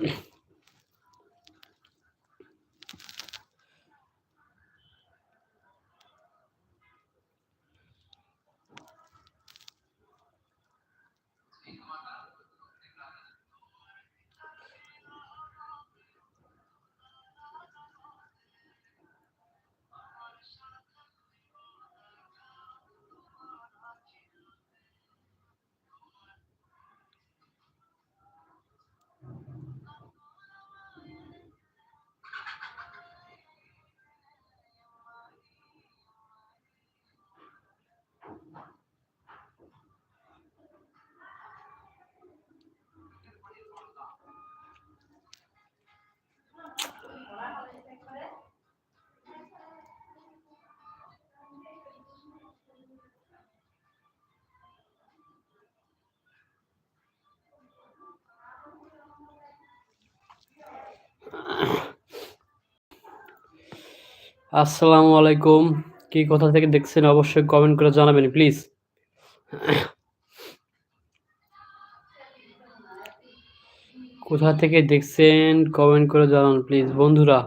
Yeah. আসসালামু আলাইকুম। কি কোথা থেকে দেখছেন অবশ্যই কমেন্ট করে জানাবেন প্লিজ। কোথা থেকে দেখছেন কমেন্ট করে জানান প্লিজ বন্ধুরা।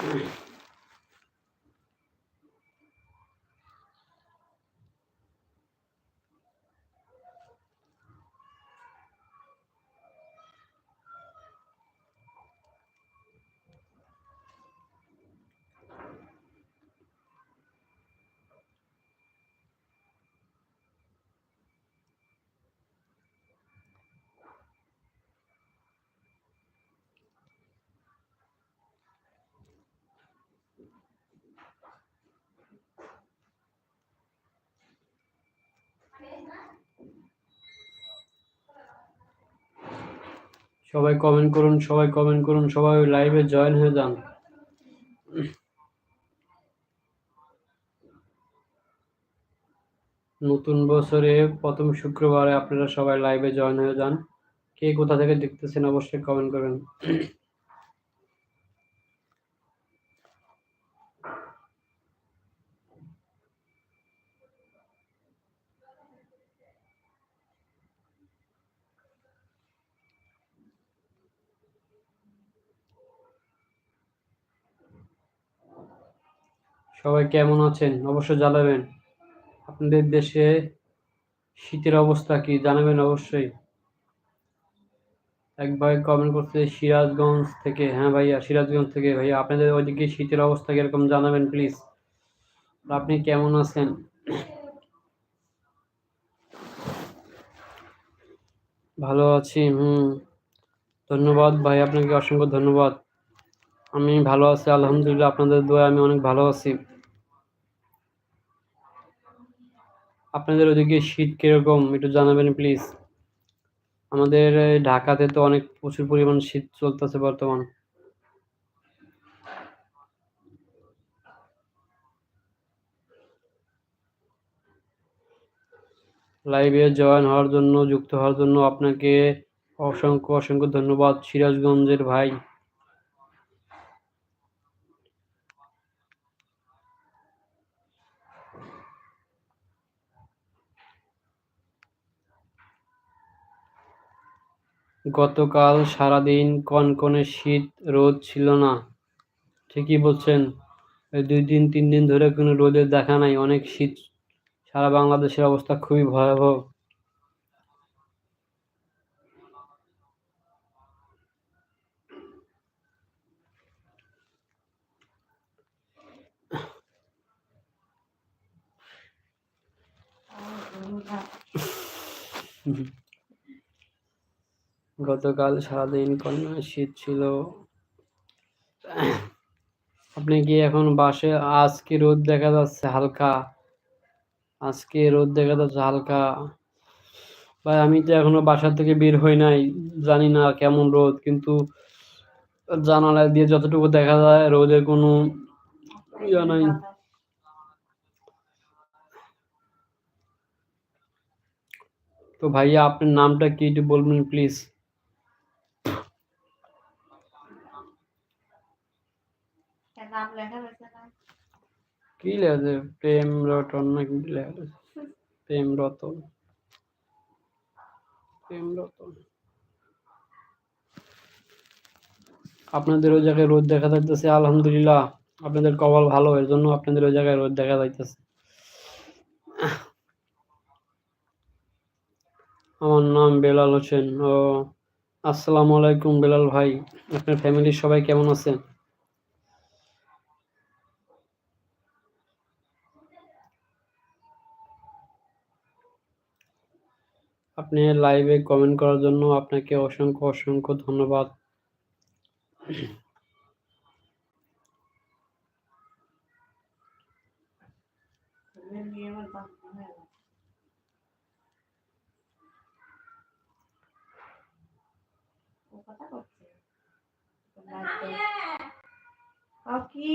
Three. সবাই কমেন্ট করুন, সবাই কমেন্ট করুন, সবাই লাইভে জয়েন হয়ে যান। নতুন বছরে প্রথম শুক্রবারে আপনারা সবাই লাইভে জয়েন হয়ে যান। কে কোথা থেকে দেখতেছেন অবশ্যই কমেন্ট করবেন। সবাই কেমন আছেন? অবশ্যই জানাবেন, আপনাদের দেশে শীতের অবস্থা কি জানাবেন অবশ্যই। এক ভাই কমেন্ট করছে সিরাজগঞ্জ থেকে হ্যাঁ ভাইয়া, সিরাজগঞ্জ থেকে। ভাইয়া, আপনাদের ওইদিকে শীতের অবস্থা কীরকম জানাবেন প্লিজ আপনি কেমন আছেন? ভালো আছি, হুম। ধন্যবাদ ভাই, আপনাকে অসংখ্য ধন্যবাদ। আমি ভালো আছি, আলহামদুলিল্লাহ, আপনাদের দোয়া আমি অনেক ভালো আছি। আপনাদের ওদিকে শীত কীরকম? একটু জানাবেন প্লিজ আমাদের ঢাকাতে তো অনেক প্রচুর পরিমাণ শীত চলতেছে বর্তমান। লাইভে জয়েন হওয়ার জন্য, যুক্ত হওয়ার জন্য আপনাকে অসংখ্য অসংখ্য ধন্যবাদ। সিরাজগঞ্জের ভাই। গতকাল সারাদিন কনকনে শীত, রোদ ছিল না। ঠিকই বলছেন দুই দিন, তিন দিন ধরে কোনো রোদের দেখা নাই। অনেক শীত সারা বাংলাদেশের অবস্থা খুবই ভয়াবহ। গতকাল সারাদিন কন্যা শীত ছিল। আপনি কি এখন বাসে? আজকে রোদ দেখা যাচ্ছে হালকা। আজকে রোদ দেখা যাচ্ছে হালকা। ভাই, আমি তো এখনও বাসা থেকে বের হই নাই, জানি না কেমন রোদ, কিন্তু জানালা দিয়ে যতটুকু দেখা যায় রোদের কোনো ইয়া নাই। তো ভাইয়া, আপনার নামটা কি একটু বলবেন প্লিজ কি লেখা প্রেম রতন না কি লেখা প্রেম রতন। প্রেম রতন। আপনাদের ওই জায়গায় রোদ দেখা যাইতেছে, আলহামদুলিল্লাহ। আপনাদের কপাল ভালো, এর জন্য আপনাদের ওই জায়গায় রোদ দেখা যাইতেছে। আমার নাম বেলাল হোসেন। ও, আসসালামু আলাইকুম বেলাল ভাই। আপনার ফ্যামিলির সবাই কেমন আছেন? আপনি লাইভে কমেন্ট করার জন্য আপনাকে অসংখ্য অসংখ্য ধন্যবাদ। কি?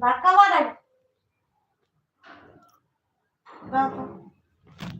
ধাক্কা মারে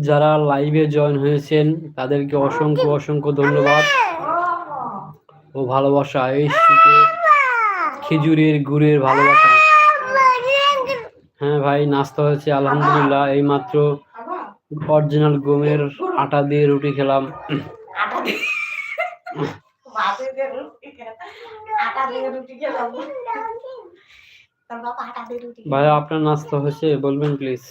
যারা লাইভে জয়েন হয়েছেন তাদেরকে অসংখ্য অসংখ্য ধন্যবাদ ও, ভালোবাসা। এই শীতে খেজুরের গুড়ের ভালোবাসা। হ্যাঁ ভাই নাস্তা হয়েছে আলহামদুলিল্লাহ। এই মাত্র অরিজিনাল গমের আটা দিয়ে রুটি খেলাম। ভাইয়া আপনার নাস্তা হয়েছে? বলবেন প্লিজ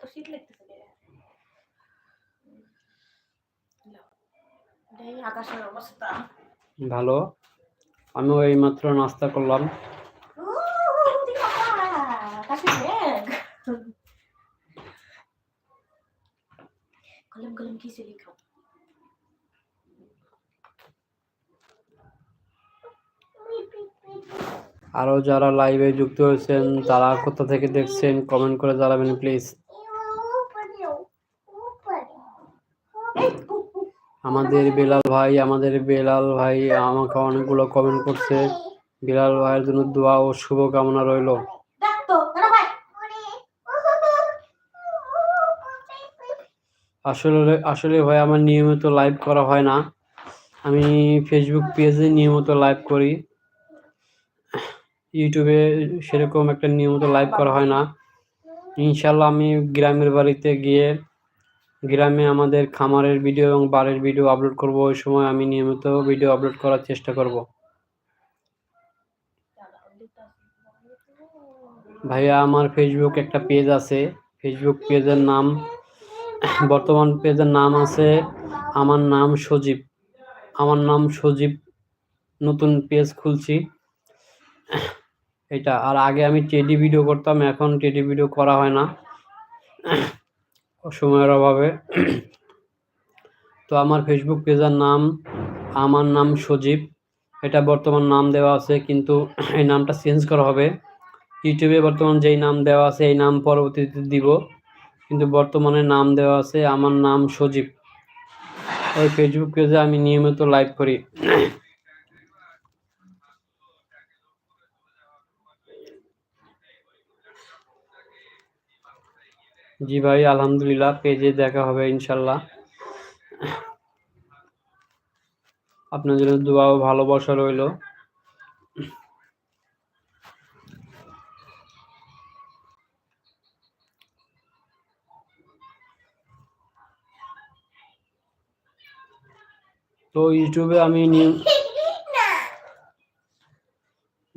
তো শীত লাগতেছে ভালো। আমিও এই মাত্র নাস্তা করলাম। খিচুড়ি খাও আরও যারা লাইভে যুক্ত হয়েছেন, তারা কোথা থেকে দেখছেন কমেন্ট করে জানাবেন প্লিজ আমাদের বেলাল ভাই, আমাদের বেলাল ভাই আমাকে অনেকগুলো কমেন্ট করছে। বেলাল ভাইয়ের জন্য দোয়া ও শুভকামনা রইল ডাকতো না ভাই আসলে আসলে ভাই আমার নিয়মিত লাইভ করা হয় না। আমি ফেসবুক পেজে নিয়মিত লাইভ করি। ইউটিউবে সেরকম একটা নিয়মিত লাইভ করা হয় না। ইনশাল্লাহ আমি গ্রামের বাড়িতে গিয়ে গ্রামে আমাদের খামারের ভিডিও এবং বাড়ির ভিডিও আপলোড করব। ওই সময় আমি নিয়মিত ভিডিও আপলোড করার চেষ্টা করব। ভাইয়া, আমার ফেসবুক একটা পেজ আছে। ফেসবুক পেজের নাম বর্তমান পেজের নাম আছে আমার নাম সজীব। আমার নাম সজীব, নতুন পেজ খুলছি। এটা, আর আগে আমি টেডি ভিডিও করতাম, এখন টেডি ভিডিও করা হয় না। সময়ের অভাবে। তো আমার ফেসবুক পেজের নাম, আমার নাম সজীব। এটা বর্তমান নাম দেওয়া আছে, কিন্তু এই নামটা চেঞ্জ করা হবে। ইউটিউবে বর্তমান যেই নাম দেওয়া আছে, এই নাম পরবর্তীতে দিব। কিন্তু বর্তমানে নাম দেওয়া আছে, আমার নাম সজীব। ওই ফেসবুক পেজে আমি নিয়মিত লাইভ করি। জি ভাই, আলহামদুলিল্লাহ পেজে দেখা হবে ইনশাল্লাহ। আপনার জন্য দোয়া ও ভালোবাসা রইল। তো ইউটিউবে আমি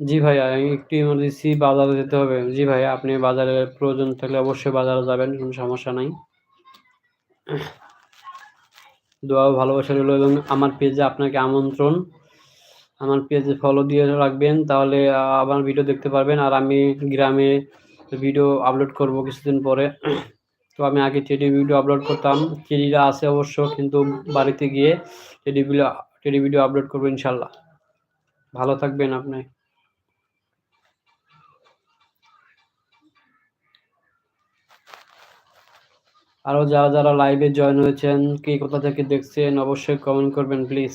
জি ভাইয়া একটু ইমার্জেন্সি বাজারে যেতে হবে। জি ভাইয়া, আপনি বাজারে প্রয়োজন থাকলে অবশ্যই বাজারে যাবেন, কোনো সমস্যা নাই। দোয়া ভালোবাসা রইল এবং আমার পেজে আপনাকে আমন্ত্রণ। আমার পেজে ফলো দিয়ে রাখবেন, তাহলে আমার ভিডিও দেখতে পারবেন। আর আমি গ্রামে ভিডিও আপলোড করব কিছুদিন পরে। তো আমি আগে টেডি ভিডিও আপলোড করতাম। টেডিরা আছে অবশ্য, কিন্তু বাড়িতে গিয়ে teddy video teddy video upload করব ইনশাল্লাহ। ভালো থাকবেন আপনি। আরও যারা যারা লাইভে জয়েন হয়েছেন, কে কোথা থেকে দেখছেন, অবশ্যই কমেন্ট করবেন প্লিজ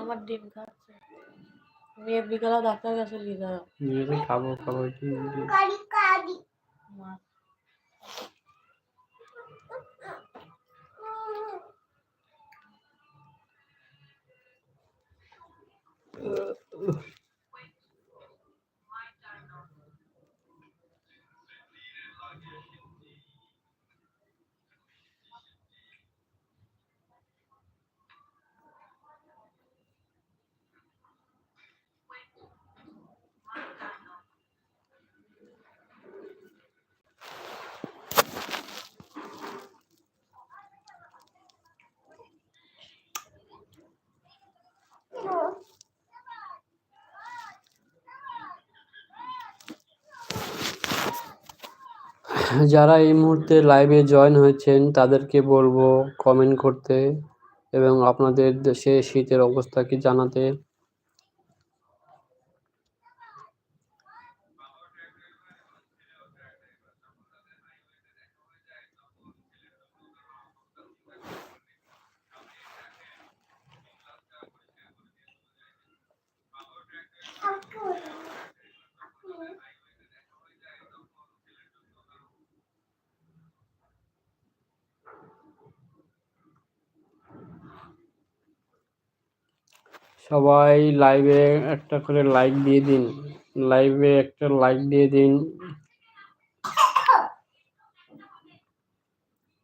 আমার ডিম খাচ্ছে। মেয়ে বিকালে ডাক্তার কাছে নিয়ে যাও খাব খাব একটু মা যারা এই মুহূর্তে লাইভে জয়েন হয়েছেন, তাদেরকে বলব কমেন্ট করতে এবং আপনাদের দেশে শীতের অবস্থা কি জানাতে সবাই লাইভে একটা করে লাইক দিয়ে দিন। লাইভে একটা লাইক দিয়ে দিন।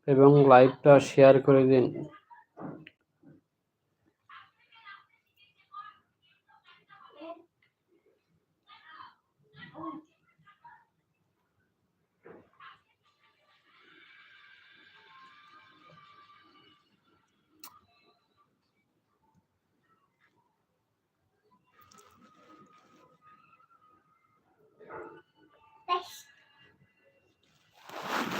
এবং লাইভটা শেয়ার করে দিন।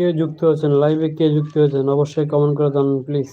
কে যুক্ত হয়েছেন? লাইভে কে যুক্ত হয়েছেন? অবশ্যই কমেন্ট করে জানান প্লিজ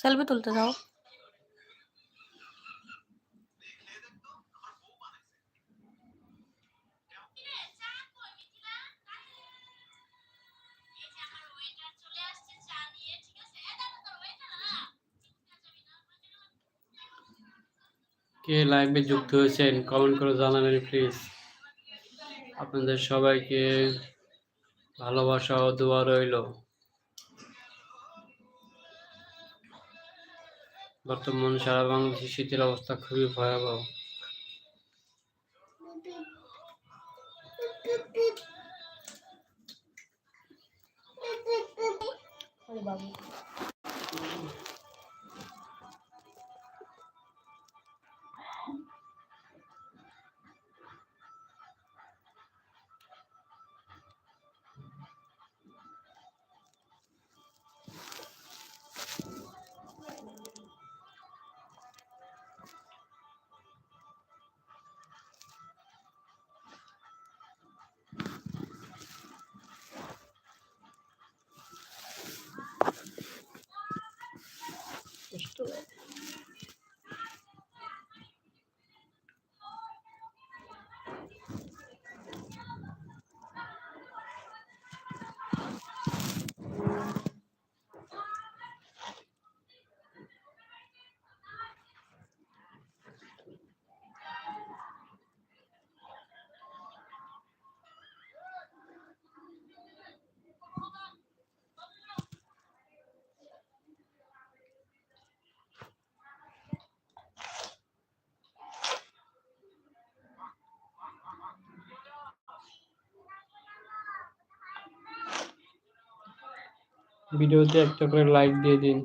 সেলফি তুলতে যাও। কে লাইভে যুক্ত হয়েছেন কমেন্ট করে জানাবেন প্লিজ আপনাদের সবাইকে ভালোবাসা ও দোয়া রইল। বর্তমান সারা বাংলাদেশে শীতের অবস্থা খুবই ভয়াবহ। বাবু। to it. ভিডিওতে একটা করে লাইক দিয়ে দিন।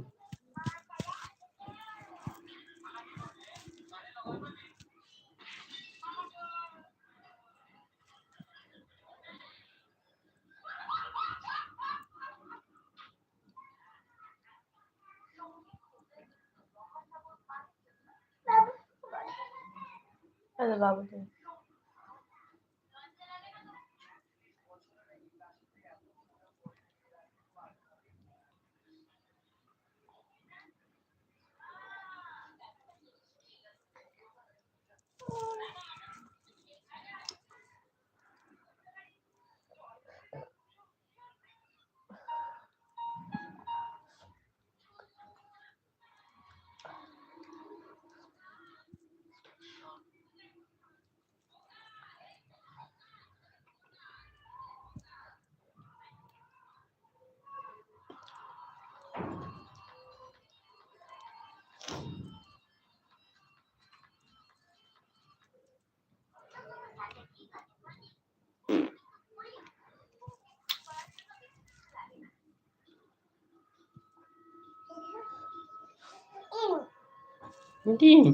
ডিম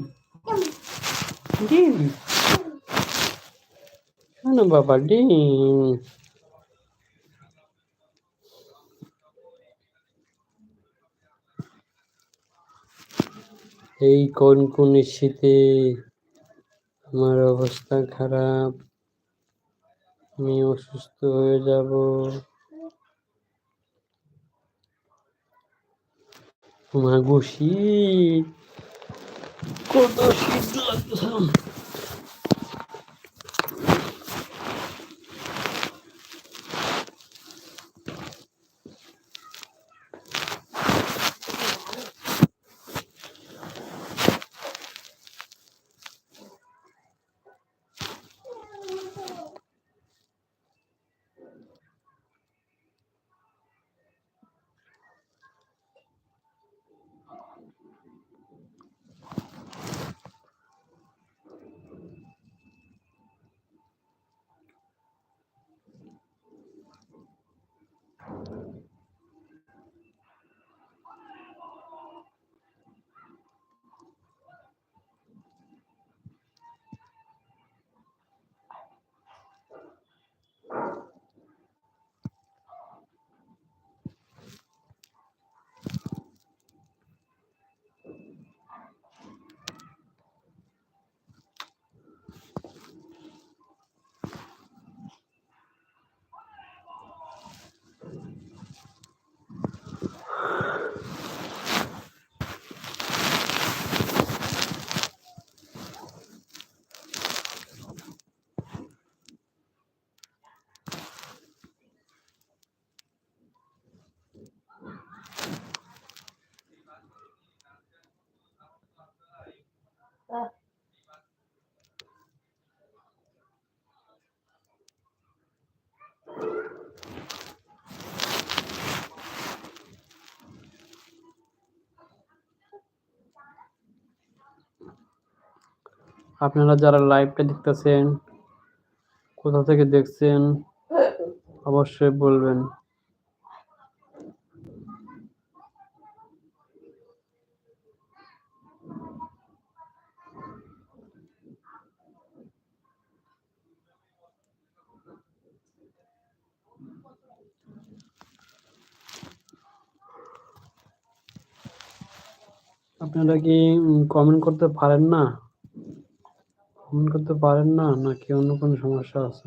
ডিম শোনো বাবা ডিম এই কোন কোন শীতে আমার অবস্থা খারাপ? আমি অসুস্থ হয়ে যাব। মাগো শীত আপনারা যারা লাইভটা দেখতেছেন, কোথা থেকে দেখছেন, অবশ্যই বলবেন। আপনারা কি কমেন্ট করতে পারেন না? কমেন্ট করতে পারেন না নাকি অন্য কোনো সমস্যা আছে?